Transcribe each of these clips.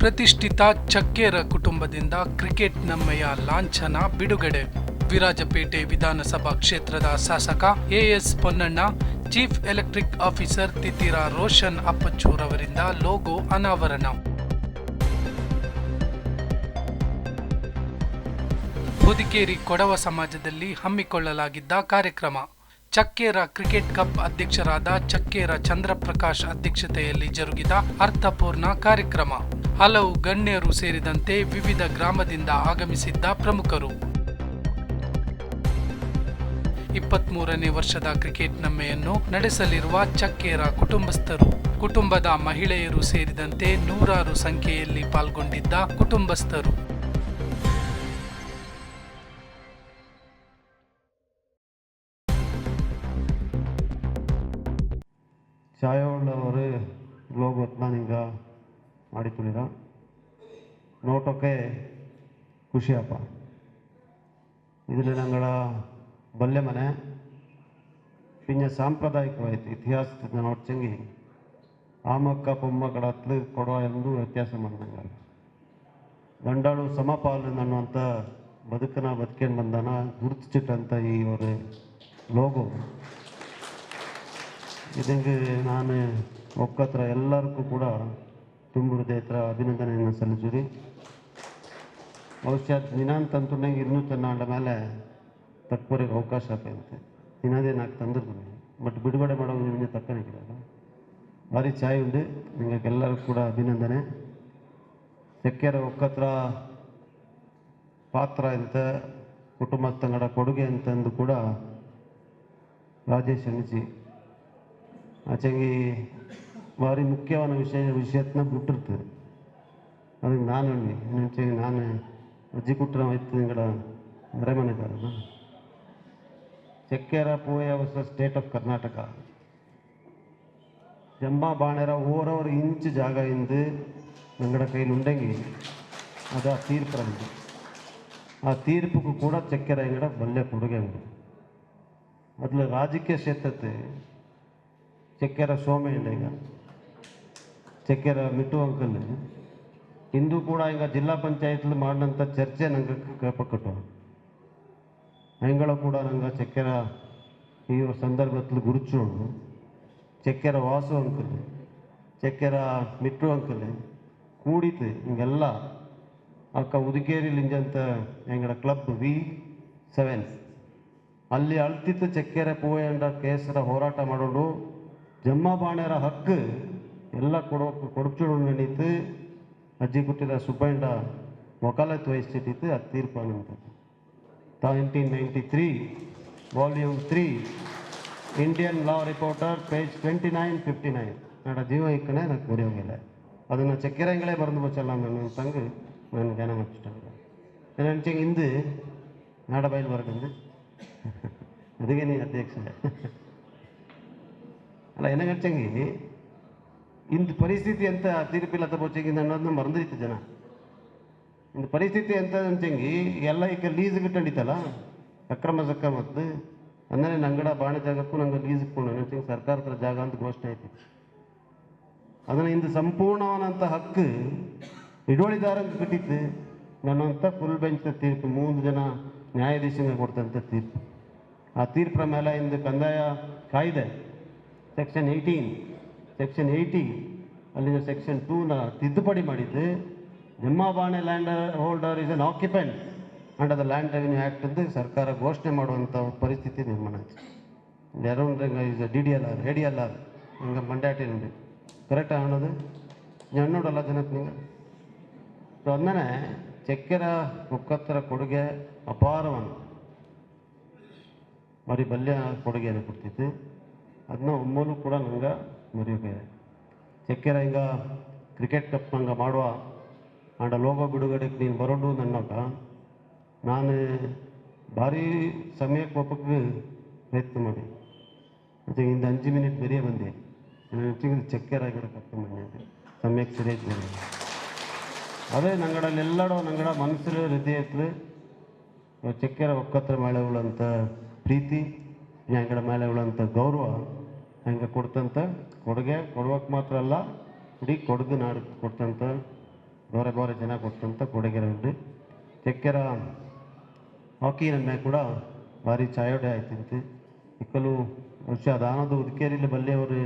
ಪ್ರತಿಷ್ಠಿತ ಚಕ್ಕೇರ ಕುಟುಂಬದಿಂದ ಕ್ರಿಕೆಟ್ ನಮ್ಮಯ ಲಾಂಛನ ಬಿಡುಗಡೆ. ವಿರಾಜಪೇಟೆ ವಿಧಾನಸಭಾ ಕ್ಷೇತ್ರದ ಶಾಸಕ A S Ponnanna, chief electric officer Thithira Roshan Appachur ಅವರಿಂದ ಲೋಗೋ ಅನಾವರಣ. ಹೊದಿಕೇರಿ ಕೊಡವ ಸಮಾಜದಲ್ಲಿ ಹಮ್ಮಿಕೊಳ್ಳಲಾಗಿದ್ದ ಕಾರ್ಯಕ್ರಮ. ಚಕ್ಕೇರ ಕ್ರಿಕೆಟ್ ಕಪ್ ಅಧ್ಯಕ್ಷರಾದ ಚಕ್ಕೇರ ಚಂದ್ರಪ್ರಕಾಶ್ ಅಧ್ಯಕ್ಷತೆಯಲ್ಲಿ ಜರುಗಿದ ಅರ್ಥಪೂರ್ಣ ಕಾರ್ಯಕ್ರಮ. ಹಲವು ಗಣ್ಯರು ಸೇರಿದಂತೆ ವಿವಿಧ ಗ್ರಾಮದಿಂದ ಆಗಮಿಸಿದ್ದ ಪ್ರಮುಖರು. ಇಪ್ಪತ್ಮೂರನೇ ವರ್ಷದ ಕ್ರಿಕೆಟ್ ನಮ್ಮೆಯನ್ನು ನಡೆಸಲಿರುವ ಚಕ್ಕೇರ ಕುಟುಂಬಸ್ಥರು. ಕುಟುಂಬದ ಮಹಿಳೆಯರು ಸೇರಿದಂತೆ ನೂರಾರು ಸಂಖ್ಯೆಯಲ್ಲಿ ಪಾಲ್ಗೊಂಡಿದ್ದ ಕುಟುಂಬಸ್ಥರು. ನಾನೀಗ ಮಾಡಿ ತುಳಿದ ಖುಷಿ ಖುಷಿಯಪ್ಪ. ಇದು ನಂಗಳ ಬಲ್ಲೆ ಮನೆ. ಪಿಂಜ ಸಾಂಪ್ರದಾಯಿಕವಾಯಿತು. ಇತಿಹಾಸದ ನೋಡ್ ಚಂಗಿ ಆಮಕ್ಕ ಪೊಮ್ಮಕ್ಕಳ ಹತ್ಲು ಕೊಡುವ ಎಂದು ವ್ಯತ್ಯಾಸ ಮಾಡಿದಂಗ ಗಂಡಾಳು ಸಮಪಾಲನ ಅನ್ನುವಂಥ ಬದುಕನ ಬದುಕೇನು ಬಂದಾನ ಗುರುತಿಸಿಟ್ಟಂಥ ಈ ಅವರ ಲೋಗೋ. ಇದಂಗೆ ನಾನು ಒಕ್ಕತ್ರ ಎಲ್ಲರಿಗೂ ಕೂಡ ತುಂಬ ದೇತ್ರ ಅಭಿನಂದನೆಯನ್ನು ಸಲ್ಲಿಸಿರಿ ಬಹುಶಃ ದಿನಾಂತ ಅಂತಂಗೆ ಇನ್ನೂ ತನ್ನ ಮೇಲೆ ತಕ್ಕೋರಿಗೆ ಅವಕಾಶ ಆಗುತ್ತೆ ದಿನದೇ ನಾಲ್ಕು ತಂದಿರ್ತೀನಿ ಬಟ್ ಬಿಡುಗಡೆ ಮಾಡೋ ನಿಮಗೆ ತಕ್ಕನಿಕ್ಕಿಲ್ಲ ಭಾರಿ ಚಾಯ್ ಉಂಡು ನಿಮಗೆಲ್ಲರೂ ಕೂಡ ಅಭಿನಂದನೆ. ಚಕ್ಕೆರ ಒಕ್ಕತ್ರ ಪಾತ್ರ ಅಂತ ತಂಗಡ ಕೊಡುಗೆ ಅಂತಂದು ಕೂಡ ರಾಜೇಶ್ ಅಣಿಸಿ ಆಚೆಗೆ ಭಾರಿ ಮುಖ್ಯವಾದ ವಿಷಯ, ವಿಷಯತ್ನ ಬಿಟ್ಟಿರ್ತದೆ ಅದಕ್ಕೆ ನಾನು ಹೇಳಿ ನಾನು ಅಜ್ಜಿ ಕುಟ್ರ ಇತ್ತು ನಿಂಗಡ ಮನೆಗಾರನ ಚಕ್ಕೆರ ಪೂಯ ಹೊಸ ಸ್ಟೇಟ್ ಆಫ್ ಕರ್ನಾಟಕ. ಜಂಬ ಬಾಣೇರ ಓರವರ್ ಇಂಚ್ ಜಾಗ ಇಂದು ನಂಗಡ ಕೈಲಿ ಉಂಡಂಗಿ ಅದು ಆ ತೀರ್ಪು ಆ ತೀರ್ಪುಗೂ ಕೂಡ ಚಕ್ಕೆರ ಇಂಗಡ ಬಲ್ಲೆ ಕೊಡುಗೆ ಮೊದಲು ರಾಜಕೀಯ ಕ್ಷೇತ್ರತೆ ಚಕ್ಕೆರ ಸೋಮಯ್ಯ ಈಗ. ಚಕ್ಕೆರ ಮಿಟ್ಟು ಅಂಕಲ್ ಇಂದು ಕೂಡ ಈಗ ಜಿಲ್ಲಾ ಪಂಚಾಯತ್ಲಿ ಮಾಡಿದಂಥ ಚರ್ಚೆ ನಂಗೆ ಕೇಳ್ಪಟ್ಟು ಹೆಂಗಳ ಕೂಡ ನಂಗೆ ಚಕ್ಕೆರ ಈ ಸಂದರ್ಭದಲ್ಲಿ ಗುರುಚೋಡು ಚಕ್ಕೆರ ವಾಸು ಅಂಕಲ್ ಚಕ್ಕೆರ ಮಿಟ್ಟು ಅಂಕಲ್ ಕೂಡಿತು ಹಿಂಗೆಲ್ಲ. ಅಕ್ಕ ಉದುಕೇರಿ ಲಿಂಜಂತ ಹೆಂಗಡ ಕ್ಲಬ್ ವಿ ಸೆವೆನ್ ಅಲ್ಲಿ ಅಳ್ತಿತ್ತು ಚಕ್ಕೆರೆ ಪೂಯಂಡ ಕೇಸರ ಹೋರಾಟ ಮಾಡೋದು ಜಮ್ಮ ಬಾಣ್ಯರ ಹಕ್ಕು ಎಲ್ಲ ಕೊಡೋ ಕೊಡುಚುಡು ನಡೀತು ಅಜ್ಜಿ ಕುಟ್ಟಿದ ಸುಬ್ಬಂಡ ವಕಾಲತ್ ವಹಿಸಿಟ್ಟಿತ್ತು ಅದು ತೀರ್ಪು ಅನ್ನುವಂಥದ್ದು nineteen ninety three volume three Indian law reporter page twenty nine fifty nine ನಡ ಜೀವ ಇಕ್ಕನೆ నాకు ಬರೆಯೋಗಿಲ್ಲ ಅದನ್ನು ಚಕ್ಕೆರಂಗಳೇ ಬರೆದು ಬಚ್ಚಲ್ಲ ನನ್ನ ತಂಗು ನಾನು ಜ್ಞಾನ ಮಚ್ಚಿಟ್ಟಾಗ ನೆನಚೆ ಇಂದು ನಾಡ ಬಯಲು ಬರಕಂದು ಅದಕ್ಕೆ ನೀ ಅಧ್ಯಕ್ಷ ಅಲ್ಲ ಏನಗಚ್ಚಂಗಿ ಇಂದು ಪರಿಸ್ಥಿತಿ ಅಂತ ತೀರ್ಪಿಲ್ಲ ತಗೋಚಂಗಿ ಅನ್ನೋದನ್ನ ಮರಂದಿತ್ತು ಜನ. ಇಂದು ಪರಿಸ್ಥಿತಿ ಎಂತ ಅಂಚಂಗಿ ಎಲ್ಲ ಈಗ ಲೀಸ್ ಗಿಟ್ಟಂಡಿತ್ತಲ್ಲ ಅಕ್ರಮ ಸಕ್ರಮದ್ದು ಅಂದರೆ ನಂಗಡ ಬಾಣ ಜಾಗಕ್ಕೂ ನಂಗೆ ಲೀಸ್ ಕೊಡು ಸರ್ಕಾರ ಸರ್ಕಾರದ ಜಾಗ ಅಂತ ಘೋಷಣೆ ಐತಿ ಅದನ್ನು ಇಂದು ಸಂಪೂರ್ಣವಾದಂಥ ಹಕ್ಕು ಹಿಡುವಳಿದಾರಂತ ಬಿಟ್ಟಿತ್ತು ನನ್ನಂಥ ಫುಲ್ ಬೆಂಚ್ ತೀರ್ಪು, ಮೂರು ಜನ ನ್ಯಾಯಾಧೀಶನಿಗೆ ಕೊಡ್ತಂಥ ತೀರ್ಪು. ಆ ತೀರ್ಪಿನ ಮೇಲೆ ಇಂದು ಕಂದಾಯ ಕಾಯ್ದೆ ಸೆಕ್ಷನ್ ಏಯ್ಟೀನ್ ಸೆಕ್ಷನ್ ಏಯ್ಟಿ ಅಲ್ಲಿ ಸೆಕ್ಷನ್ ಟೂನ ತಿದ್ದುಪಡಿ ಮಾಡಿದ್ದು Jammabane land holder is an occupant under the land revenue act ಅಂತ ಸರ್ಕಾರ ಘೋಷಣೆ ಮಾಡುವಂಥ ಪರಿಸ್ಥಿತಿ ನಿರ್ಮಾಣ ಆಯ್ತು. Around is D D L R A D L R ಹಿಂಗೆ ಮಂಡ್ಯಾಟಿ ನೋಡಿ. ಕರೆಕ್ಟ್ ಅನ್ನೋದು? ನೋಡಲ್ಲ ಜನಕ್ಕೆ ನೀವು? ಸೊ ಅದನ್ನೇ ಚಕ್ಕೆರ ಮುಖತ್ತರ ಕೊಡುಗೆ ಅಪಾರವನ್ನು. ಬರೀ ಬಲ್ಯ ಕೊಡುಗೆಯನ್ನು ಕೊಡ್ತಿತ್ತು. ಅದನ್ನ ಒಮ್ಮೂ ಕೂಡ ನಂಗೆ ಮರೆಯೋಕೆ ಚಕ್ಕೆರ ರಂಗ ಕ್ರಿಕೆಟ್ ಕಪ್ ನಂಗೆ ಮಾಡುವ ಆಂಡ ಲೋಗೋ ಬಿಡುಗಡೆಗೆ ನೀನು ಬರೋಡು ನನ್ನಕ ನಾನು ಭಾರಿ ಸಮಯಕ್ಕೆ ಒಪ್ಪಕ್ಕೆ ಪ್ರಯತ್ನ ಮಾಡಿ. ಮತ್ತು ಇಂದ ಅಂಜು ಮಿನಿಟ್ ಬೇರೆ ಬಂದೆ. ನಾನು ಚಕ್ಕೆರ ಕರ್ಕೊಂಡು ಬಂದೆ ಸಮಯಕ್ಕೆ ಸರಿಯಾಗಿ ಬಂದೆ ಅದೇ ನಂಗಡಲ್ಲೆಲ್ಲಡೋ ನಂಗಡ ಮನಸ್ಸು ಇತ್ತು ಚಕ್ಕೆರ ಒಕ್ಕತ್ರ ಮೇಲೆ ಉಳ್ಳಂಥ ಪ್ರೀತಿ ನಂಗಡ ಮೇಲೆ ಉಳ್ಳಂಥ ಗೌರವ. ಹಂಗೆ ಕೊಡ್ತಂತ? ಕೊಡುಗೆ ಕೊಡುವಕ್ಕೆ ಮಾತ್ರ ಅಲ್ಲ ಇಡೀ ಕೊಡಗು ನಾಡು ಕೊಡ್ತಂತ. ಬೇರೆ ಬೇರೆ ಜನ ಕೊಡ್ತಂತ ಕೊಡುಗೆ ಉಂಟು ಚಕ್ಕೆರ ಹಾಕಿ ನನ್ನ ಕೂಡ ಭಾರಿ ಚಾಯೋಡೆ ಆಯ್ತಂತೆ. ಇಕ್ಕಲು ವರ್ಷ ದಾನದ ಉದ್ಕೇರಿಲಿ ಬಲ್ಲೆಯವರು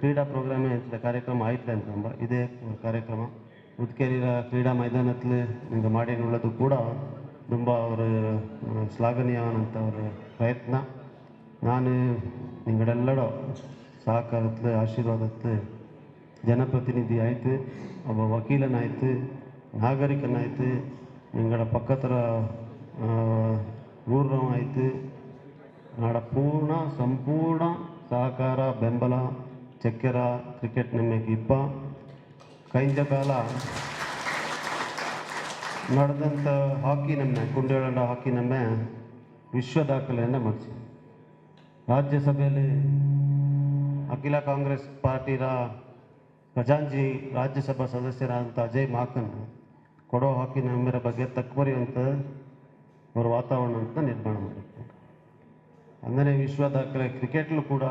ಕ್ರೀಡಾ ಪ್ರೋಗ್ರಾಮೇ ಅಂತ ಕಾರ್ಯಕ್ರಮ ಆಯ್ತು ಅಂತ ನಂಬ ಇದೇ ಕಾರ್ಯಕ್ರಮ. ಉದ್ಕೇರಿಯ ಕ್ರೀಡಾ ಮೈದಾನದಲ್ಲಿ ಹಿಂಗೆ ಮಾಡಿ ನೋಡೋದು ಕೂಡ ತುಂಬ ಅವರು ಶ್ಲಾಘನೀಯವಾದಂಥ ಅವರ ಪ್ರಯತ್ನ. ನಾನು ನಿಗಳೆಲ್ಲಡೋ ಸಹಕಾರತ್ಲು ಆಶೀರ್ವಾದತ್ತು ಜನಪ್ರತಿನಿಧಿ ಆಯಿತು ಒಬ್ಬ ವಕೀಲನಾಯಿತು ನಾಗರಿಕನಾಯಿತು எங்களோட பக்கத்தில் ஊர்றம் ஆயிட்டு என்னோட ಪೂರ್ಣ ಸಂಪೂರ್ಣ ಸಹಕಾರ ಬೆಂಬಲ ಚಕ್ಕೆರ ಕ್ರಿಕೆಟ್ ನಿಮಗೆ ಇಪ್ಪ ಕೈಂಜ ಕಾಲ ನಡೆದಂಥ ಹಾಕಿ ನಮ್ಮ ಕುಂಡೇಳಂಡ ಹಾಕಿ ನಮ್ಮ ವಿಶ್ವ ದಾಖಲೆಯನ್ನು ಮಾಡಿಸಿ ರಾಜ್ಯಸಭೆಯಲ್ಲಿ ಅಖಿಲ ಕಾಂಗ್ರೆಸ್ ಪಾರ್ಟಿಯ ಖಜಾಂಜಿ ರಾಜ್ಯಸಭಾ ಸದಸ್ಯರಾದಂಥ ಅಜಯ್ ಮಾಕನ್ ಕೊಡೋ ಹಾಕಿನ ಮೇರ ಬಗ್ಗೆ ತಕ್ಕರಿಯುವಂಥ ಅವರ ಅಂತ ನಿರ್ಮಾಣ ಮಾಡಿತ್ತು ಅಂದರೆ ವಿಶ್ವ ದಾಖಲೆ ಕ್ರಿಕೆಟ್ಲು ಕೂಡ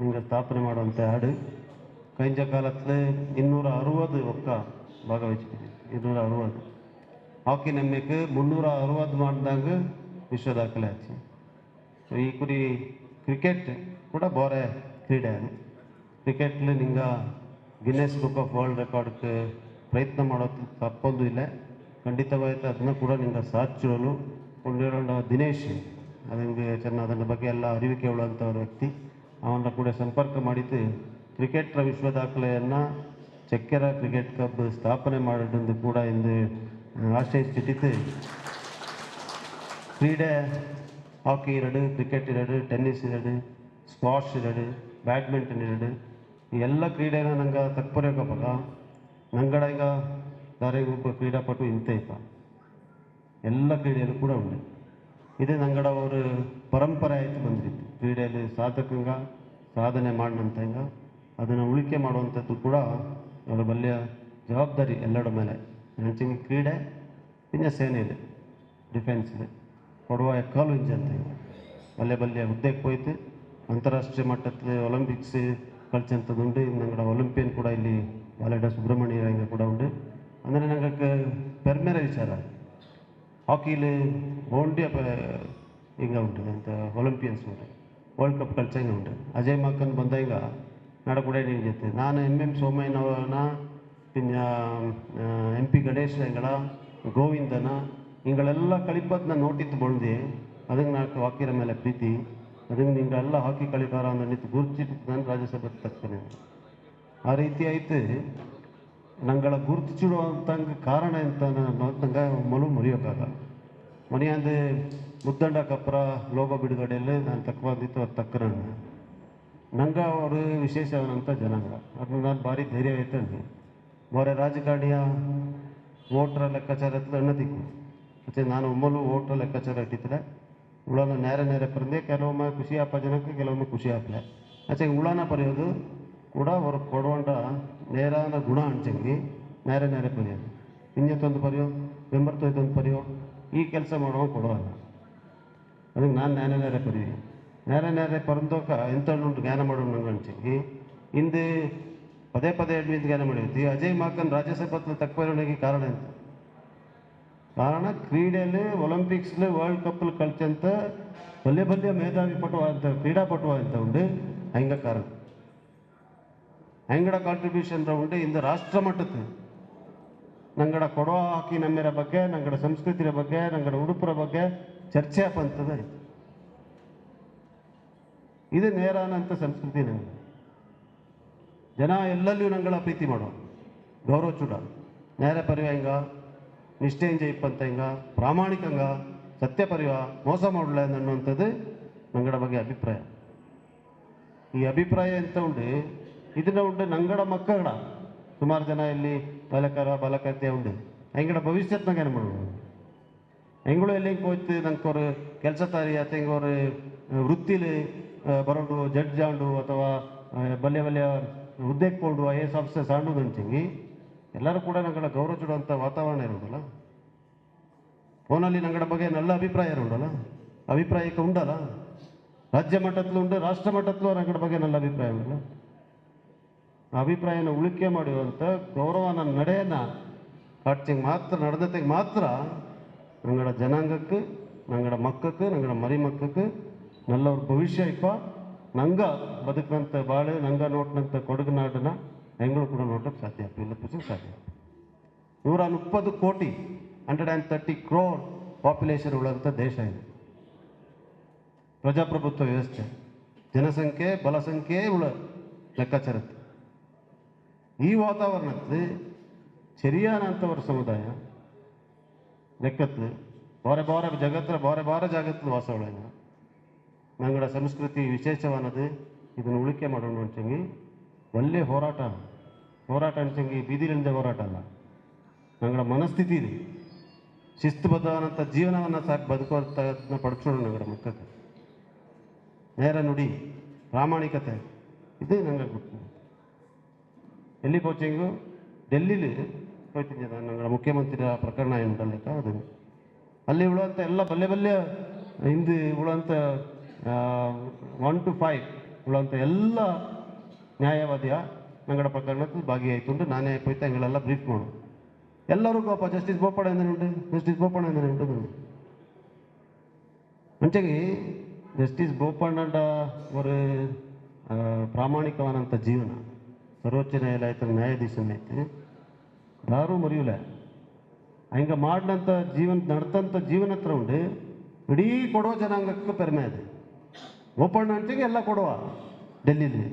ನಿಮಗೆ ಸ್ಥಾಪನೆ ಮಾಡುವಂಥ ಹಾಡು ಕೈಂಜ ಕಾಲತ್ತೇ ಇನ್ನೂರ ಅರುವತ್ತು ಒಕ್ಕ ಭಾಗವಹಿಸಿದೆ ಇನ್ನೂರ ಅರುವದು ಹಾಕಿ ನಮ್ಮಕ್ಕೆ ಮುನ್ನೂರ ಅರುವತ್ತು ಮಾಡಿದಂಗೆ ವಿಶ್ವ ದಾಖಲೆ ಆಚೆ. ಈ ಕುರಿ ಕ್ರಿಕೆಟ್ ಕೂಡ ಬೋರೆ ಕ್ರೀಡೆ. ಕ್ರಿಕೆಟ್ ಕ್ರಿಕೆಟ್ಲಿ ನಿಂಗ ಗಿನ್ನೆಸ್ ಬುಕ್ ಆಫ್ ವರ್ಲ್ಡ್ ರೆಕಾರ್ಡ್ಗೆ ಪ್ರಯತ್ನ ಮಾಡೋದು ತಪ್ಪೊಂದು ಇಲ್ಲ. ಖಂಡಿತವಾಯ್ತು ಅದನ್ನು ಕೂಡ ನಿಂಗೆ ಸಾಧಿಸಿರೋನು ಕೊಂಡಿರೋಣ ದಿನೇಶ್. ಅದಂಗೆ ಚೆನ್ನ ಅದನ್ನ ಬಗ್ಗೆ ಎಲ್ಲ ಅರಿವಿಕೆ ಉಳ್ಳಂಥ ವ್ಯಕ್ತಿ. ಅವನ್ನ ಕೂಡ ಸಂಪರ್ಕ ಮಾಡಿದ್ದು ಕ್ರಿಕೆಟ್ರ ವಿಶ್ವ ದಾಖಲೆಯನ್ನು ಚಕ್ಕೆರ ಕ್ರಿಕೆಟ್ ಕ್ಲಬ್ ಸ್ಥಾಪನೆ ಮಾಡೋದು ಕೂಡ ಎಂದು ಆಶ್ರಯಿಸಿಟ್ಟಿದ್ದು ಕ್ರೀಡೆ ಹಾಕಿ ಎರಡು, ಕ್ರಿಕೆಟ್ ಎರಡು, ಟೆನ್ನಿಸ್ ಎರಡು ಸ್ಕ್ವಾಶ್ ಎರಡು ಬ್ಯಾಡ್ಮಿಂಟನ್ ಎರಡು. ಈ ಎಲ್ಲ ಕ್ರೀಡೆನ ನಂಗೆ ತಕ್ಪರ್ಯೋಕಪ್ಪಾಗ ನಂಗಡ ಈಗ ದಾರಿಗೆ ಒಬ್ಬ ಕ್ರೀಡಾಪಟು ಇಂತ ಇಪ್ಪ ಎಲ್ಲ ಕ್ರೀಡೆಯಲ್ಲೂ ಕೂಡ ಉಂಟು. ಇದೇ ನಂಗಡ ಅವರು ಪರಂಪರೆ ಆಯಿತು ಬಂದಿತ್ತು ಕ್ರೀಡೆಯಲ್ಲಿ ಸಾಧಕಂಗ ಸಾಧನೆ ಮಾಡಿದಂಥ ಹಿಂಗ, ಅದನ್ನು ಉಳಿಕೆ ಮಾಡುವಂಥದ್ದು ಕೂಡ ಅವರ ಬಲ್ಯ ಜವಾಬ್ದಾರಿ ಎಲ್ಲರ ಮೇಲೆ. ನಂಚಿಂಗ್ ಕ್ರೀಡೆ, ಇನ್ನು ಸೇನೆ ಇದೆ ಡಿಫೆನ್ಸ್ ಇದೆ. ಕೊಡುವ ಎಕ್ಕಾಲು ಇಂಜಂತೆ ಅಲ್ಲೇ ಬಲ್ಲೆ ಹುದ್ದೆಗೆ ಹೋಯ್ತು ಅಂತಾರಾಷ್ಟ್ರೀಯ ಮಟ್ಟದ ಒಲಿಂಪಿಕ್ಸ್ ಕಳ್ಸಂಥದ್ದುಂಡು ನಂಗಡ ಒಲಿಂಪಿಯನ್ ಕೂಡ ಇಲ್ಲಿ ಬಾಲೆಡ ಸುಬ್ರಹ್ಮಣ್ಯ ಹಿಂಗೆ ಕೂಡ ಉಂಡು. ಅಂದರೆ ನಂಗೆ ಪೆರ್ಮೇರ ವಿಚಾರ. ಹಾಕಿಲಿ ಓಂಡಿ ಹಿಂಗೆ ಉಂಟು ಅಂತ ಒಲಿಂಪಿಯನ್ಸ್ ಉಂಟು ವರ್ಲ್ಡ್ ಕಪ್ ಕಳ್ಸ ಹಿಂಗೆ ಉಂಟು? ಅಜಯ್ ಮಕ್ಕನ್ ಬಂದಾಗ ನಾಡ ಕೂಡ ಹಿಂಗೆ ಜೊತೆ ನಾನು ಎಂ ಎಂ ಸೋಮಯ್ಯನವರನ್ನ ಎಂ ಪಿ ಗಣೇಶ್ ಹೆಂಗಡ ಗೋವಿಂದನ ನಿಂಗಳೆಲ್ಲ ಕಳಿಪದ್ನ ನೋಟಿದ್ದು ಬೊಳ್ದೆ ಅದನ್ನು ನಾಲ್ಕು ಹಾಕಿರ ಮೇಲೆ ಪ್ರೀತಿ ಅದನ್ನು ನಿಂಗಳೆಲ್ಲ ಹಾಕಿ ಕಳಿತಾರ ನಿಂತು ಗುರುತಿಟ್ಟು ನಾನು ರಾಜ್ಯಸಭೆ ತಕ್ಕನೆ ಆ ರೀತಿ ಐತೆ. ನಂಗಳ ಗುರುತಿಸಿಡುವಂತಂಗೆ ಕಾರಣ ಎಂತ ನೋಡ್ತಂಗ ಮಲು ಮುರಿಯೋಕ್ಕಾಗ ಮನೆಯಂದೆ ಮುದ್ದಂಡ ಕಪ್ರ ಲೋಭ ಬಿಡುಗಡೆಯಲ್ಲಿ ನಾನು ತಕ್ಕಬಂದಿತ್ತು ಅದು ತಕ್ಕರ ನಂಗೆ ಅವರು ವಿಶೇಷವನ್ನಂಥ ಜನಾಂಗ. ಅದನ್ನ ನಾನು ಭಾರಿ ಧೈರ್ಯ ಐತೆ ಅಂದರೆ ಬೇರೆ ರಾಜಕಾರಣಿಯ ವೋಟ್ರ ಲೆಕ್ಕಾಚಾರ ಎತ್ತಲನ್ನ ಮತ್ತೆ ನಾನು ಒಮ್ಮಲು ಓಟು ಲೆಕ್ಕಾಚಾರ ಇಟ್ಟಿದ್ರೆ ಹುಳನ ನೇರ ನೇರ ಪರಂದೆ ಕೆಲವೊಮ್ಮೆ ಖುಷಿ ಆಪ ಜನಕ್ಕೆ, ಕೆಲವೊಮ್ಮೆ ಖುಷಿ ಆಪಲೆ ಆಚೆ ಹುಳನ ಪರಿಯೋದು ಕೂಡ ಅವ್ರು ಕೊಡುವಂಥ ನೇರ ಗುಣ ಅಂಚಂಗಿ ನೇರ ನೇರ ಪರೆಯೋದು ಇನ್ನೆತ್ತೊಂದು ಪರೆಯೋ ಬೆಂಬರ್ತೊಂದು ಪರಿಯೋ ಈ ಕೆಲಸ ಮಾಡುವ ಕೊಡೋಲ್ಲ ಅದಕ್ಕೆ ನಾನು ನೇರ ನೇರ ಪರಿವಿ ನೇರ ನೇರ ಪರಂದೋಕ ಎಂತ ಉಂಟು ಜ್ಞಾನ ಮಾಡೋಣ ನಂಗೆ ಅಂಚಂಗಿ. ಹಿಂದೆ ಪದೇ ಪದೇ ಎಡ್ಮಿಂದ ಜ್ಞಾನ ಮಾಡಿರ್ತೀವಿ ಅಜಯ್ ಮಾಕನ್ ರಾಜ್ಯಸಭೆ ತಕ್ಕ ಕಾರಣ ಎಂತ? ಕಾರಣ ಕ್ರೀಡೆಯಲ್ಲಿ ಒಲಿಂಪಿಕ್ಸ್ಲಿ ವರ್ಲ್ಡ್ ಕಪ್ಪಲ್ಲಿ ಕಳ್ಚಂತ ಬಲ್ಯ ಬಲ್ಯ ಮೇಧಾವಿ ಪಟು ಅಂತ ಕ್ರೀಡಾಪಟು ಅಂತ ಉಂಡು ಹಂಗ ಕಾರಣ ಹೆಂಗಡ ಕಾಂಟ್ರಿಬ್ಯೂಷನ್ ಉಂಡು ಇಂದು ರಾಷ್ಟ್ರ ಮಟ್ಟದ್ದು ನಂಗಡ ಕೊಡೋ ಹಾಕಿ ನಮ್ಮಿರ ಬಗ್ಗೆ, ನಂಗಡ ಸಂಸ್ಕೃತಿಯ ಬಗ್ಗೆ, ನಂಗಡ ಉಡುಪರ ಬಗ್ಗೆ ಚರ್ಚೆ ಆಪಂತದ ಇದು. ನೇರಾನಂತ ಸಂಸ್ಕೃತಿ ನಂಗೆ ಜನ ಎಲ್ಲಲ್ಲಿಯೂ ನಂಗಳ ಪ್ರೀತಿ ಮಾಡೋ ಗೌರವ ಚೂಡ. ನೇರ ಪರಿವ ಪ್ರಾಮಾಣಿಕಂಗ ಸತ್ಯ ಪರಿವ, ಮೋಸ ಮಾಡಲ ಅನ್ನುವಂಥದ್ದು ನಂಗಡ ಬಗ್ಗೆ ಅಭಿಪ್ರಾಯ. ಈ ಅಭಿಪ್ರಾಯ ಎಂತ ಉಂಡು ಇದನ್ನ ಉಂಡು ನಂಗಡ ಮಕ್ಕಳ ಸುಮಾರು ಜನ ಇಲ್ಲಿ ಬಲಕರ ಬಲಕತೆ ಉಂಡು ಹೆಂಗಡ ಭವಿಷ್ಯತ್ನಾಗ ಏನು ಮಾಡೋದು ಹೆಂಗಳು ಎಲ್ಲಿ ಹೋಯ್ತು ನಂಗೆ ಅವರು ಕೆಲಸ ತಾರಿ ಅಥವಾ ಅವ್ರು ವೃತ್ತಿಲಿ ಬರೋದು ಜಡ್ಜ್ ಆಂಡು ಅಥವಾ ಬಲ್ಯ ಬಲ್ಯ ಹುದ್ದೆಗೆ ಕೊಡು ಐ ಎಸ್ ಆಫೀಸರ್ ಸಾಂಡು ಅಂಚಂಗಿ ಎಲ್ಲರೂ ಕೂಡ ನಂಗಳ ಗೌರವ ಕೊಡುವಂಥ ವಾತಾವರಣ ಇರುವುದಲ್ಲ ಫೋನಲ್ಲಿ ನಂಗಡ ಬಗ್ಗೆ ನಲ್ಲ ಅಭಿಪ್ರಾಯ ಇರುವುದಲ್ಲ ಅಭಿಪ್ರಾಯಕ್ಕೆ ಉಂಡಲ್ಲ ರಾಜ್ಯ ಮಟ್ಟದಲ್ಲೂ ಉಂಟು ರಾಷ್ಟ್ರ ಮಟ್ಟದಲ್ಲೂ ನಂಗಡ ಬಗ್ಗೆ ನಲ್ಲ ಅಭಿಪ್ರಾಯ ಉಂಟಲ್ಲ ಅಭಿಪ್ರಾಯನ ಉಳಿಕೆ ಮಾಡಿರುವಂಥ ಗೌರವನ ನಡೆಯನ್ನು ಕಾಟ್ಚಿಗೆ ಮಾತ್ರ ನಡೆದತೆಗೆ ಮಾತ್ರ ನಂಗಡ ಜನಾಂಗಕ್ಕೆ ನಂಗಡ ಮಕ್ಕಕ್ಕೆ ನಂಗಡ ಮರಿ ಮಕ್ಕಕ್ಕೆ நல்ல ஒரு பவிஷ்ய இப்போ நங்கா பதுக்கினந்த பாடு நங்கா நோட்டினந்த கொடுக்கு நாடுனா ಹೆಂಗಳು ಕೂಡ ನೋಡೋಕ್ಕೆ ಸಾಧ್ಯ ಆಗ್ತದೆ ಸಾಧ್ಯ. ನೂರ ಮುಪ್ಪತ್ತು ಕೋಟಿ hundred and thirty crore population ಉಳ್ಳಂಥ ದೇಶ ಇದು. ಪ್ರಜಾಪ್ರಭುತ್ವ ವ್ಯವಸ್ಥೆ, ಜನಸಂಖ್ಯೆ, ಬಲಸಂಖ್ಯೆ ಉಳ ಲೆಕ್ಕಾಚಾರದ್ದು ಈ ವಾತಾವರಣಕ್ಕೆ ശരിയാനാത്തവർ ಸಮುದಾಯ രക്കത്ത് വേറെ വേറെ ജഗത്തിൽ വേറെ വേറെ ജാഗത്തിൽ വാസമുള്ള ഞങ്ങളുടെ സംസ്കൃതി വിശേഷമാണത് ഇതിന് ഉളിക്കാൻ മാറ്റണമെന്ന് ಒಳ್ಳೆ ಹೋರಾಟ ಹೋರಾಟ ಅನ್ಸಂಗೆ ಬೀದಿಲಿಂದ ಹೋರಾಟ ಅಲ್ಲ. ನಂಗಳ ಮನಸ್ಥಿತಿ ಇದೆ. ಶಿಸ್ತುಬದ್ಧವಾದಂಥ ಜೀವನವನ್ನು ಸಾಕು ಬದುಕುವಂಥದನ್ನ ಪಡ್ಕೊಳ್ಳೋಣ ನಂಗಳ ಮಕ್ಕಳ. ನೇರ ನುಡಿ, ಪ್ರಾಮಾಣಿಕತೆ. ಇದು ನಂಗೆ ಗೊತ್ತು ಡೆಲ್ಲಿ ಕೋಚಿಂಗು ಡೆಲ್ಲಿಲಿ ಕೋಚಿಂಗ್ ನಂಗಳ ಮುಖ್ಯಮಂತ್ರಿಯ ಪ್ರಕರಣ ಏನು ಏನುಂಟಲ್ಲಕ್ಕ ಅದು ಅಲ್ಲಿ ಉಳುವಂಥ ಎಲ್ಲ ಬಲ್ಲೆ ಬಲ್ಲೆ, ಹಿಂದೆ ಉಳುವಂಥ ಒನ್ ಟು ಫೈವ್ ಉಳುವಂಥ ಎಲ್ಲ ನ್ಯಾಯವಾದಿಯ ನಂಗಡ ಪ್ರಕರಣಕ್ಕೆ ಭಾಗಿಯಾಯಿತು ನಾನೇ ಹೋಯ್ತು ಹಂಗೆಲ್ಲ ಬ್ರೀಫ್ ಮಾಡು ಎಲ್ಲರೂ ಕೋಪ ಜಸ್ಟಿಸ್ ಬೋಪಣ್ಣ ಎಂದನುಂಟು ಜಸ್ಟಿಸ್ ಬೋಪಣ್ಣ ಉಂಟು ಅಂಚೆಗೆ ಜಸ್ಟಿಸ್ ಬೋಪಣ್ಣಂಡ ಒಂದು ಪ್ರಾಮಾಣಿಕವಾದಂಥ ಜೀವನ, ಸರ್ವೋಚ್ಚ ನ್ಯಾಯಾಲಯದ ನ್ಯಾಯಾಧೀಶನೈತೆ ಯಾರೂ ಮರೆಯಲ್ಲ. ಹಂಗ ಮಾಡಿದಂಥ ಜೀವನ ನಡೆದಂಥ ಜೀವನ ಹತ್ರ ಉಂಡು, ಇಡೀ ಕೊಡೋ ಜನಾಂಗಕ್ಕೆ ಪೆರ್ಮೆ ಅದು. ಬೋಪಣ್ಣ ಅಂಚೆಗೆ ಎಲ್ಲ ಕೊಡುವ, ಡೆಲ್ಲಿಲಿ.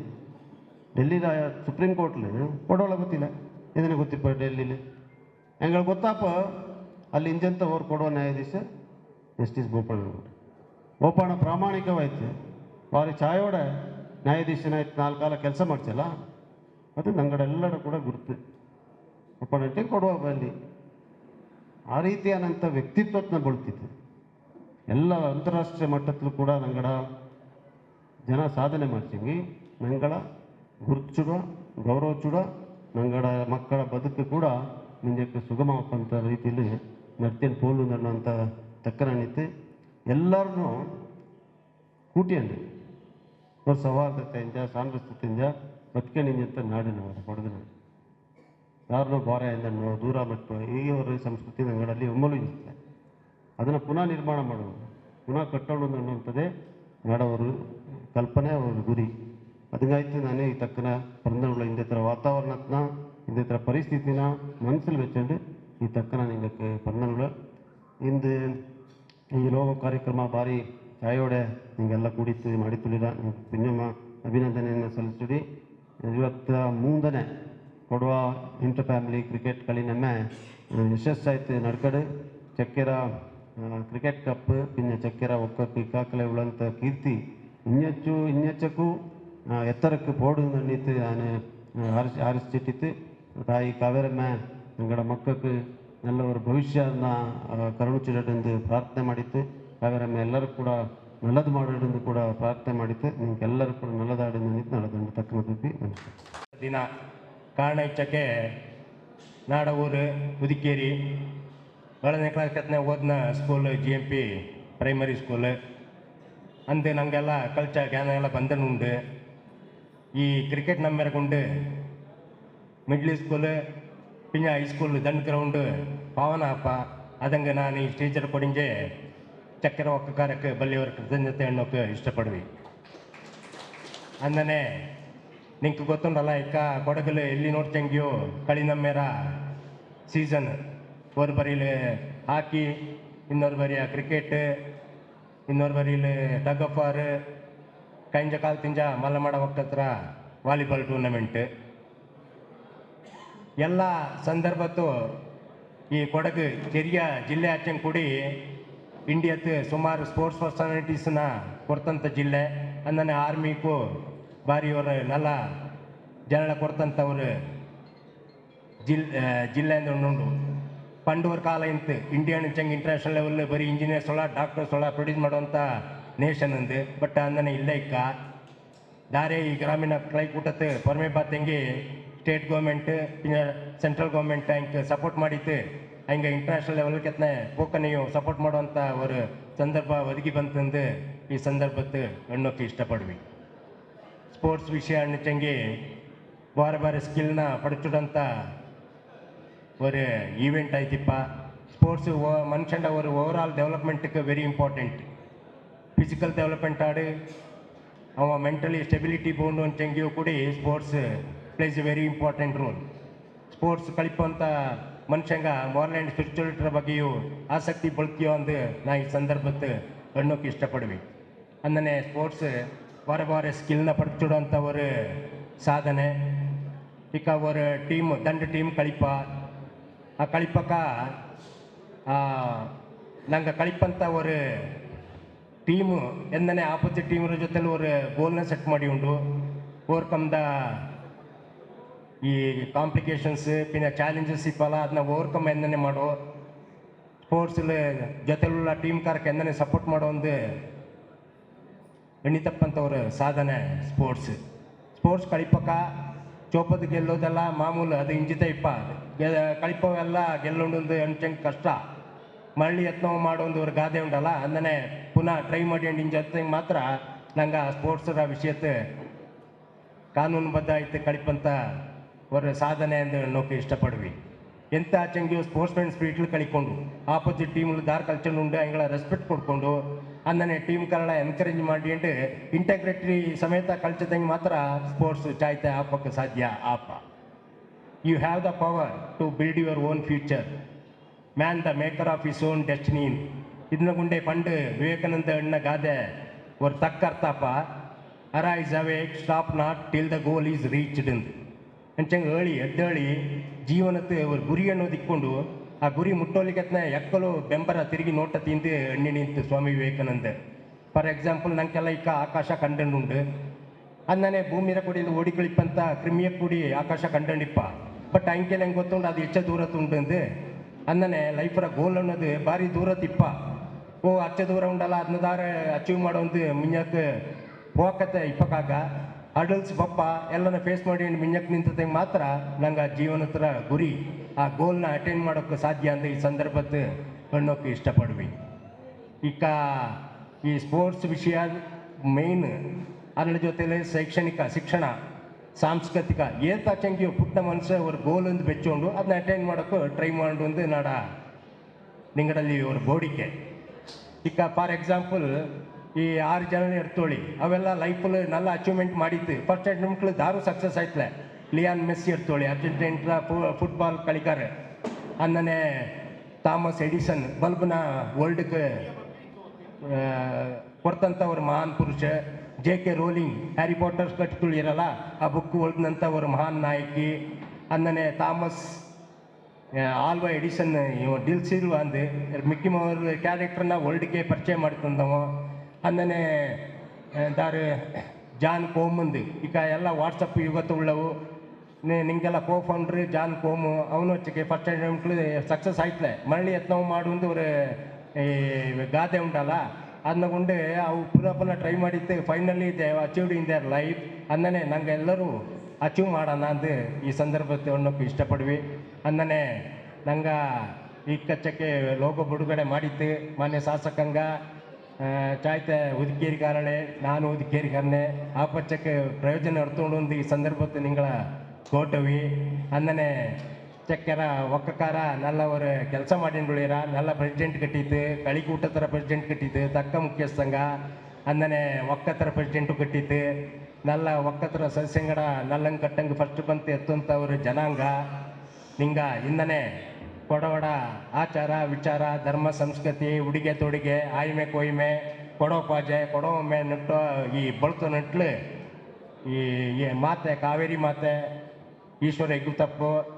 ಡೆಲ್ಲಿ ಸುಪ್ರೀಂ ಕೋರ್ಟ್ಲಿ ಕೊಡೋಲ್ಲ ಗೊತ್ತಿಲ್ಲ. ಇದನ್ನೇ ಗೊತ್ತಿಪ್ಪ ಡೆಲ್ಲಿಲಿ? ಹೆಂಗೆ ಗೊತ್ತಾಪ, ಅಲ್ಲಿ ಇಂಜಂತ ಅವ್ರು ಕೊಡೋ ನ್ಯಾಯಾಧೀಶ ಜಸ್ಟಿಸ್ ಬೋಪಣ್ಣ ಬೋಪಣ್ಣ ಪ್ರಾಮಾಣಿಕವಾಯ್ತು. ವಾರಿ ಛಾಯೋಡ ನ್ಯಾಯಾಧೀಶನಾಯ್ತು ನಾಲ್ಕು ಕಾಲ ಕೆಲಸ ಮಾಡ್ಸಲ್ಲ? ಅದು ನಂಗಡೆಲ್ಲರೂ ಕೂಡ ಗುರುತು. ಬೋಪಣ್ಣ ಕೊಡುವ ಅಲ್ಲಿ. ಆ ರೀತಿಯಾದಂಥ ವ್ಯಕ್ತಿತ್ವತ್ನ ಬೆಳ್ತಿತ್ತು. ಎಲ್ಲ ಅಂತಾರಾಷ್ಟ್ರೀಯ ಮಟ್ಟದಲ್ಲೂ ಕೂಡ ನಂಗಡ ಜನ ಸಾಧನೆ ಮಾಡ್ತೀವಿ ನಂಗಳ ಗುರುಚುಡ ಗೌರವ ಚೂಡ ನಂಗಡ ಮಕ್ಕಳ ಬದುಕು ಕೂಡ ನಿಂಜಕ್ಕೆ ಸುಗಮವಾಗುವಂಥ ರೀತಿಯಲ್ಲಿ ನಡ್ತೇನೆ ಪೋಲು ಅನ್ನುವಂಥ ತಕ್ಕನಿತ್ತು ಎಲ್ಲರನ್ನೂ ಕೂಟಿಯಂಡು ಅವ್ರ ಸೌಹಾರ್ದತೆಯಿಂದ ಸಾಮರಸ್ಯತೆಯಿಂದ ಬದುಕಣಿಂಜಂತ ನಾಡಿನವರು ಕೊಡಗಿನ ಯಾರನ್ನೋ ಬಾರೆಯಿಂದನೋ ದೂರ ಮಟ್ಟು ಈ ಅವರ ಸಂಸ್ಕೃತಿ ನಂಗಡಲ್ಲಿ ಒಮ್ಮಲು ಇರುತ್ತೆ ಅದನ್ನು ಪುನಃ ನಿರ್ಮಾಣ ಮಾಡೋದು ಪುನಃ ಕಟ್ಟೋಣ ಅನ್ನುವಂಥದ್ದೇ ನಾಡವರು ಕಲ್ಪನೆ, ಅವರ ಗುರಿ. ಅದಕ್ಕಾಯ್ತು ನಾನು ಈ ತಕ್ಕನ ಪರಂದಳ ಇಂದ ಥರ ವಾತಾವರಣತ್ನ ಥರ ಪರಿಸ್ಥಿತಿನ ಮನಸ್ಸಲ್ಲಿ ವೆಚ್ಚಂಡು ಈ ತಕ್ಕನ ನಿಮಗೆ ಹಿಂದಕ್ಕೆ ಹಿಂದೆ ಇಂದು ಈ ಲೋಕ ಕಾರ್ಯಕ್ರಮ ಭಾರಿ ಛಾಯೋಡೆ ನಿಮಗೆಲ್ಲ ಕೂಡಿತ್ತು ಮಾಡಿತುಳಿರ ಪುಣ್ಯಮ್ಮ ಅಭಿನಂದನೆಯನ್ನು ಸಲ್ಲಿಸಿಡಿ ಇವತ್ತು ಮುಂದನೆ ಕೊಡುವ ಇಂಟರ್ ಫ್ಯಾಮಿಲಿ ಕ್ರಿಕೆಟ್ ಕಳಿ ಕಳಿನಮ್ಮೆ ಯಶಸ್ಸಾಯ್ತು ನಡ್ಕಡೆ. ಚಕ್ಕೆರ ಕ್ರಿಕೆಟ್ ಕಪ್ ಪಿನ್ನ ಚಕ್ಕೆರ ಒಕ್ಕ ಪಿಕ್ಕಾಕಲೆ ಉಳಂತ ಕೀರ್ತಿ ಇನ್ನೆಚ್ಚು, ಇನ್ನೆಚ್ಚಕ್ಕೂ എത്രക്ക് പോടും എണ്ണിട്ട് ഞാൻ ഹരിച്ച് ഹരിച്ചിട്ടിട്ട് തായി കവരമ്മ ഞങ്ങളുടെ മക്കൾക്ക് നല്ല ഒരു ಭವಿಷ್ಯನ ಕರುಣಿಸಿಡೋದೆಂದು ಪ್ರಾರ್ಥನೆ ಮಾಡಿತ್ತು. ಕವರಮ್ಮ ಎಲ್ಲರೂ ಕೂಡ நல்லது ಮಾಡೋದೆಂದು ಕೂಡ ಪ್ರಾರ್ಥನೆ ಮಾಡಿತ್ತು. ನಿಮಗೆಲ್ಲರೂ ಕೂಡ ನಲ್ಲದಾಡೋದು ನಡೆದು ತಕ್ಕನ ಬುದ್ಧಿ ದಿನ ಕಾರಣಕ್ಕೆ ನಾಡ ಊರು ಹುದಿಕೇರಿ ಏಳನೇ ಕ್ಲಾಸ್ ಕತ್ತನೇ ಓದಿನ school G M P primary school ಅಂದು ನಮಗೆಲ್ಲ ಕಲ್ಚರ್ ಜ್ಞಾನ ಎಲ್ಲ ಬಂದನು ಉಂಟು ఈ క్రికెట్ నమ్మెరకుండు ಮಿಡ್ಲ್ ಸ್ಕೂಲು ಪಿಂಜ ಹೈಸ್ಕೂಲ್ ದಂಡ್ ಗ್ರೌಂಡು ಪಾವನ ಅಪ್ಪ ಅದಂಗೆ ನಾನು ಈ ಟೀಚರ್ ಕೊಡಿಂಜೆ ಚಕ್ಕರ ಒಕ್ಕಕಾರಕ್ಕೆ ಬಲ್ಲಿಯವರ ಕೃತಜ್ಞತೆ ಅನ್ನೋಕ್ಕೆ ಇಷ್ಟಪಡ್ವಿ ಅಂದನೆ ನಿಂಗೆ ಗೊತ್ತುಂಡಲ್ಲ ಇಕ್ಕ ಕೊಡಗಲು ಎಲ್ಲಿ ನೋಡ್ತಂಗಿಯೋ ಕಳಿನಮ್ಮೇರ ಸೀಸನ್ ஒரு வரியில் ஹாக்கி இன்னொரு வரியா கிரிக்கெட்டு இன்னொரு வரியில் டக் அஃபாரு ಕೈಂಜ ಕಾಲ್ ತಿಂಜ ಮಲ್ಲಮಾಡ ಒಕ್ಕತ್ರ ವಾಲಿಬಾಲ್ ಟೂರ್ನಮೆಂಟ್. ಎಲ್ಲ ಸಂದರ್ಭತ್ತು ಈ ಕೊಡಗು ಕೆರಿಯ ಜಿಲ್ಲೆ ಆಚೆ ಕೂಡಿ ಇಂಡಿಯಾತ್ ಸುಮಾರು ಸ್ಪೋರ್ಟ್ಸ್ ಪರ್ಸನಾಲಿಟೀಸ್ನ ಕೊಡ್ತಂಥ ಜಿಲ್ಲೆ ಅಂದನೆ ಆರ್ಮಿಗೂ ಬಾರಿ ಅವರು ನಲ್ಲ ಜನಳ ಕೊಡ್ತಂಥವ್ರು ಜಿಲ್ ಜಿಲ್ಲೆ ಅಂದ್ರೆ ಉಂಡು ಪಂಡೂರ್ ಕಾಲ ಇಂತ ಇಂಡಿಯನ್ ಚಂಗ್ ಇಂಟರ್ನ್ಯಾಷನಲ್ ಲೆವೆಲ್ ಬರೀ ಇಂಜಿನಿಯರ್ಸ್ ಒಳ ಡಾಕ್ಟರ್ಸ್ ಒಳ ಪ್ರೊಡ್ಯೂಸ್ ಮಾಡುವಂಥ நேஷன் வந்து பட் அந்தனை இல்லைக்கா ದಾರೆ ಈ ಗ್ರಾಮೀಣ ಕೈಕೂಟತ್ತು ಪೊರ್ಮೆ ಬಾತಂಗೆ ಸ್ಟೇಟ್ ಗೌರ್ಮೆಂಟ್ ಸೆಂಟ್ರಲ್ ಗೌರ್ಮೆಂಟ್ ಹಂಗೆ ಸಪೋರ್ಟ್ ಮಾಡಿತ್ತು. ಹಂಗೆ ಇಂಟರ್ನ್ಯಾಷನಲ್ ಲೆವೆಲ್ ಕೆತ್ತನೆ ಪೋಕನಿಯು ಸಪೋರ್ಟ್ ಮಾಡುವಂಥ ಒಂದು ಸಂದರ್ಭ ಒದಗಿ ಬಂತಂದು ಈ ಸಂದರ್ಭಕ್ಕೆ ಎಣ್ಣೋಕೆ ಇಷ್ಟಪಡ್ವಿ. ಸ್ಪೋರ್ಟ್ಸ್ ವಿಷಯ ಅನ್ನಿಟ್ಟಂಗೆ ಬಾರ ಬಾರ ಸ್ಕಿಲ್ನ ಪಡೆಚಿಡೋಂಥ ஒரு ஈவெண்ட் ஆயிடுச்சுப்பா ஸ்போர்ட்ஸு ஓ மனுஷண்ட ஒரு ஓவரால் டெவலப்மெண்ட்டுக்கு ವೆರಿ ಇಂಪಾರ್ಟೆಂಟ್ ಫಿಸಿಕಲ್ ಡೆವಲಪ್ಮೆಂಟ್ ಆಡಿ ಅವ ಮೆಂಟಲಿ ಸ್ಟೆಬಿಲಿಟಿ ಬೋಂಡು ಅಂಚಂಗಿಯೂ ಕೂಡ sports plays a very important role sports ಕಲಿಪಂತ ಮನುಷ್ಯಂಗ moral and ಸ್ಪಿರಿಚುವಲಿಟಿರ ಬಗ್ಗೆಯೂ ಆಸಕ್ತಿ ಬೆಳ್ತಿಯೋ ಅಂದು ನಾ ಈ ಸಂದರ್ಭಕ್ಕೆ ಎಣ್ಣೋಕೆ ಇಷ್ಟಪಡುವೆ ಅಂದನೆ ಸ್ಪೋರ್ಟ್ಸ್ ವಾರ ವಾರ ಸ್ಕಿಲ್ನ ಪಡ್ಚಿಡುವಂಥ ஒரு சாதனை இக்க ஒரு டீம் தண்டு டீம் கழிப்பா ಆ ಕಳಿಪಕ್ಕ ನಂಗೆ ಕಳಿಪಂತ ஒரு ಟೀಮ್ ಎಂದನೇ ಆಪೋಸಿಟ್ ಟೀಮ್ ಜೊತೆಲಿ ஒரு ಗೋಲ್ನ ಸೆಟ್ ಮಾಡಿ ಉಂಡು. ಓವರ್ಕಮ್ ದ ಈ ಕಾಂಪ್ಲಿಕೇಶನ್ಸ್ ಪಿನ್ನ ಚಾಲೆಂಜಸ್ ಇಪ್ಪಲ್ಲ ಅದನ್ನ ಓವರ್ಕಮ್ ಎಂದನೇ ಮಾಡೋ. ಸ್ಪೋರ್ಟ್ಸ್ ಜೊತೆಲುಳ್ಳ ಟೀಮ್ ಕಾರ್ಕ್ ಎಂದನೇ ಸಪೋರ್ಟ್ ಮಾಡೋ ಒಂದು ಎಣ್ಣಿತಪ್ಪಂಥವ್ರ ಸಾಧನೆ ಸ್ಪೋರ್ಟ್ಸ್ ಸ್ಪೋರ್ಟ್ಸ್ ಕಳಿಪಕ್ಕ ಚೋಪದ ಗೆಲ್ಲೋದೆಲ್ಲ ಮಾಮೂಲು ಅದು ಇಂಜಿತ ಇಪ್ಪ. ಗೆಲ್ಲುಂಡು ಕಳಿಪವೆಲ್ಲ ಗೆಲ್ಲೊಂಡೊಂದು ಎಂಟು ಕಷ್ಟ. ಮರಳಿ ಯತ್ನ ಮಾಡೋ ಒಂದು ಗಾದೆ ಉಂಟಲ್ಲ? ಅದನ್ನೇ ಪುನಃ ಟ್ರೈ ಮಾಡಿ ಅಂಡ್ ಜೊತೆಗೆ ಮಾತ್ರ ನಂಗೆ ಆ ಸ್ಪೋರ್ಟ್ಸರ ವಿಷಯಕ್ಕೆ ಕಾನೂನುಬದ್ಧ ಐತೆ ಕಳಿಪಂತ ಅವರ ಸಾಧನೆ ಅಂತ ನೋಕೆ ಇಷ್ಟಪಡ್ವಿ. ಎಂಥ ಚಂಗಿ ಸ್ಪೋರ್ಟ್ಸ್ಮನ್ ಸ್ಪಿರಿಟ್ಲು ಕಳಿಕೊಂಡು ಆಪೋಸಿಟ್ ಟೀಮ್ಲು ದಾರ್ ಕಲ್ಚರ್ ಉಂಡು, ಅಂಗಳ ರೆಸ್ಪೆಕ್ಟ್ ಕೊಡ್ಕೊಂಡು, ಅಂದನೆ ಟೀಮ್ ಕನ್ನಡ ಎನ್ಕರೇಜ್ ಮಾಡಿ ಅಂಡ್ ಇಂಟಗ್ರೇಟರಿ ಸಮೇತ ಕಲ್ಚದಂಗೆ ಮಾತ್ರ ಸ್ಪೋರ್ಟ್ಸ್ ಚಾಯ್ತೆ ಆಪಕ್ಕೆ ಸಾಧ್ಯ, ಆಪ. You have the power to build your own future man the maker of his own destiny ಇದನ್ನ ಗುಂಡೆ ಪಂಡ್ ವಿವೇಕಾನಂದ ಅಣ್ಣ ಗಾದೆ ஒரு ತಕ್ಕರ್ಥಪ್ಪ arise awake stop not till the goal is reached ಅಂತ ಅಂಚಂಗೆ ಹೇಳಿ ಎದ್ದೇಳಿ ಜೀವನಕ್ಕೆ ஒரு ಗುರಿ ಅನ್ನೋದು ಇಕ್ಕೊಂಡು ಆ ಗುರಿ ಮುಟ್ಟೋಲಿಕತ್ನ ಎಕ್ಕಲು ಬೆಂಬರ ತಿರುಗಿ ನೋಟ ತಿಂದು ಎಣ್ಣೆ ನಿಂತು ಸ್ವಾಮಿ ವಿವೇಕಾನಂದ ಫಾರ್ ಎಕ್ಸಾಂಪಲ್ ನಂಗೆಲ್ಲ ಇಕ್ಕ ಆಕಾಶ ಕಂಡಂಡುಂಡು ಅಂದನೆ ಭೂಮಿರ ಕುಡಿಯಲ್ಲಿ ಓಡಿಗಳಿಪ್ಪಂತ ಕ್ರಿಮಿಯ ಕೂಡಿ ಆಕಾಶ ಕಂಡಂಡಿಪ್ಪ ಬಟ್ ಅಂಕೆಲ್ಲ ಹೆಂಗೆ ಗೊತ್ತುಂಡು ಅದು ಹೆಚ್ಚ ದೂರ ತುಂಡು ಅಂದು ಅಂದನೆ ಲೈಫ್ರ ಗೋಲ್ ಅನ್ನೋದು ಭಾರಿ ದೂರ ತಿಪ್ಪ. ಓ, ಅಚ್ಚ ದೂರ ಉಂಡಲ್ಲ ಅದನ್ನ ದಾರ ಅಚೀವ್ ಮಾಡೋ ಒಂದು ಮಿಂಜಕ್ಕೆ ಹೋಗತ್ತೆ ಇಪ್ಪಕ್ಕಾಗ ಅಡಲ್ಸ್ ಬಪ್ಪ, ಎಲ್ಲನ ಫೇಸ್ ಮಾಡಿ ಮಿಂಜಕ್ ನಿಂತತೆ ಮಾತ್ರ ನಂಗೆ ಆ ಹತ್ರ ಗುರಿ. ಆ ಗೋಲ್ನ ಅಟೆಂಡ್ ಮಾಡೋಕ್ಕೆ ಸಾಧ್ಯ ಅಂತ ಈ ಸಂದರ್ಭದ ಅನ್ನೋಕೆ ಇಷ್ಟಪಡ್ವಿ. ಈಗ ಈ ಸ್ಪೋರ್ಟ್ಸ್ ವಿಷಯ ಮೇನ್ ಅದರ ಜೊತೆಲೆ ಶೈಕ್ಷಣಿಕ ಶಿಕ್ಷಣ. ಸಾಂಸ್ಕೃತಿಕ, ಏತ ಚಂಗಿ ಪುಟ್ಟ ಮನುಷ್ಯ ಅವ್ರ ಗೋಲ್ ಒಂದು ಬೆಚ್ಚೊಂಡು ಅದನ್ನ ಅಟೆಂಡ್ ಮಾಡೋಕ್ಕೂ ಟ್ರೈ ಮಾಡು ಒಂದು ನಾಡ ನಿಂಗಡಲ್ಲಿ ಇವ್ರ ಬೋಡಿಕೆ. ಈಗ ಫಾರ್ ಎಕ್ಸಾಂಪಲ್ ಈ ಆರು ಜನ ಎಡ್ತೋಳಿ ಅವೆಲ್ಲ ಲೈಫಲ್ಲಿ ನಲ್ಲ ಅಚೀವ್ಮೆಂಟ್ ಮಾಡಿತ್ತು. ಫಸ್ಟ್ ಎಂಟು ಮಕ್ಕಳು ದಾರು ಸಕ್ಸಸ್ ಆಯ್ತಲೆ. ಲಿಯಾನ್ ಮೆಸ್ಸಿ ಎಡ್ತೋಳಿ ಅರ್ಜೆಂಟೈನ್ರ ಫುಟ್ಬಾಲ್ ಕಳಿಕಾರೆ ಅನ್ನನೇ ಥಾಮಸ್ ಎಡಿಸನ್, ಬಲ್ಬ್ನ ವರ್ಲ್ಡ್ಗೆ ಕೊಡ್ತಂಥ ಅವ್ರ ಮಹಾನ್ ಪುರುಷ. J K Rowling Harry Potters ಕಟ್ಗಳು ಇರಲ್ಲ. ಆ ಬುಕ್ ಓದಿದಂಥ ಅವರು ಮಹಾನ್ ನಾಯಕಿ ಅನ್ನನೆ ಥಾಮಸ್ ಆಲ್ವ ಎಡಿಸನ್ ಇವ ಡಿಲ್ ಸಿಲ್ವ ಅಂದು, ಮಿಕ್ಕಿ ಮೋರ್ ಕ್ಯಾರೆಕ್ಟರ್ನ ವರ್ಲ್ಡ್ಗೆ ಪರಿಚಯ ಮಾಡ್ಕೊಂಡವ ಅಂದನೆ ದಾರ ಜಾನ್ ಕೋಮಂದು ಈಗ ಎಲ್ಲ ವಾಟ್ಸಪ್ ಇವತ್ತು ಉಳ್ಳವು ನಿಂಗೆಲ್ಲ ಕೋ ಫೌಂಡ್ರಿ ಜಾನ್ ಕೋಮು, ಅವನು ಹಚ್ಚಿಗೆ ಫಸ್ಟ್ ಸಕ್ಸಸ್ ಆಯ್ತಲೆ. ಮರಳಿ ಯತ್ನವು ಮಾಡುವಂದು ಒಂದು ಈ ಗಾದೆ ಉಂಟಲ್ಲ. ಅದನ್ನ ಕೊಂಡು ಅವು ಪುನಃ ಟ್ರೈ ಮಾಡಿದ್ದೆ finally they achieved in their life ಅಂದನೆ ನಂಗೆ ಎಲ್ಲರೂ ಅಚೀವ್ ಮಾಡೋಣ ಅಂದು ಈ ಸಂದರ್ಭಕ್ಕೆ ಅನ್ನೋಕೆ ಇಷ್ಟಪಡ್ವಿ. ಅಂದನೆ ನಂಗೆ ಈ ಕಚ್ಚಕ್ಕೆ ಲೋಗೋ ಬಿಡುಗಡೆ ಮಾಡಿತ್ತು ಮಾನ್ಯ ಶಾಸಕಂಗ ಚಾಯ್ತ ಉದಿಕೇರಿಗಾರಳೆ ನಾನು ಉದಿಕೇರಿಗಾರನೆ ಆ ಪಚ್ಚಕ್ಕೆ ಪ್ರಯೋಜನ ಎಡ್ತೊಂಡು ಈ ಸಂದರ್ಭಕ್ಕೆ ನಿಂಗಳ ಕೋಟವಿ. ಅಂದನೆ ಚಕ್ಕೆರ ಒಕ್ಕಕಾರ நல்ல ஒரு ಕೆಲಸ ಮಾಡಿಂಡುಳಿರ நல்ல ಪ್ರೆಸಿಡೆಂಟ್ ಕಟ್ಟಿತ್ತು ಕಳಿಕೂಟತರ ಪ್ರೆಸಿಡೆಂಟ್ ಕಟ್ಟಿತ್ತು ತಕ್ಕ ಮುಖ್ಯಸ್ಥಂಗ ಅಂದನೆ ಒಕ್ಕತರ ಪ್ರೆಸಿಡೆಂಟು ಕಟ್ಟಿತ್ತು ನಲ್ಲ ಒಕ್ಕತರ ಸಸ್ಯಂಗಡ ನಲ್ಲಂಗ್ ಕಟ್ಟಂಗ್ ಫಸ್ಟ್ ಬಂತು ಎತ್ತುವಂಥವ್ರು ಜನಾಂಗ ನಿಂಗ ಇಂದನೆ ಕೊಡವಡ ಆಚಾರ ವಿಚಾರ ಧರ್ಮ ಸಂಸ್ಕೃತಿ ಉಡುಗೆ ತೊಡುಗೆ ಆಯ್ಮೆ ಕೊಯ್ಮೆ ಕೊಡೋ ಪಾಜೆ ಕೊಡೋ ಒಮ್ಮೆ ನಟ್ಟು ಈ ಬಳ್ತು ನಟ್ಲು ಈ ಈ ಮಾತೆ ಕಾವೇರಿ ಮಾತೆ ಈಶ್ವರ ಎಗ್ಗುತಪ್ಪು ಊ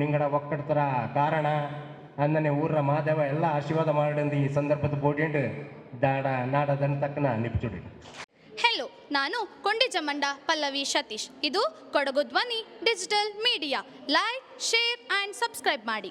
ನಿಂಗಡ ಒಕ್ಕಡ್ತರ ಕಾರಣ? ಅಂದನೆ ಊರ ಮಾದೇವ ಎಲ್ಲ ಆಶೀರ್ವಾದ ಮಾಡಿಂದು ಈ ಸಂದರ್ಭದ ಬೋಡಿಂಡು ದಾಡ ನಾಡ ತಕ್ಕನ ನಿಪ್ಚುಡಿ. ಹೆಲೋ ನಾನು ಕೊಂಡಿ ಕೊಂಡಿಜಮಂಡ ಪಲ್ಲವಿ ಸತೀಶ್. ಇದು Kodagu Dhwani, digital media. Like share and subscribe ಮಾಡಿ.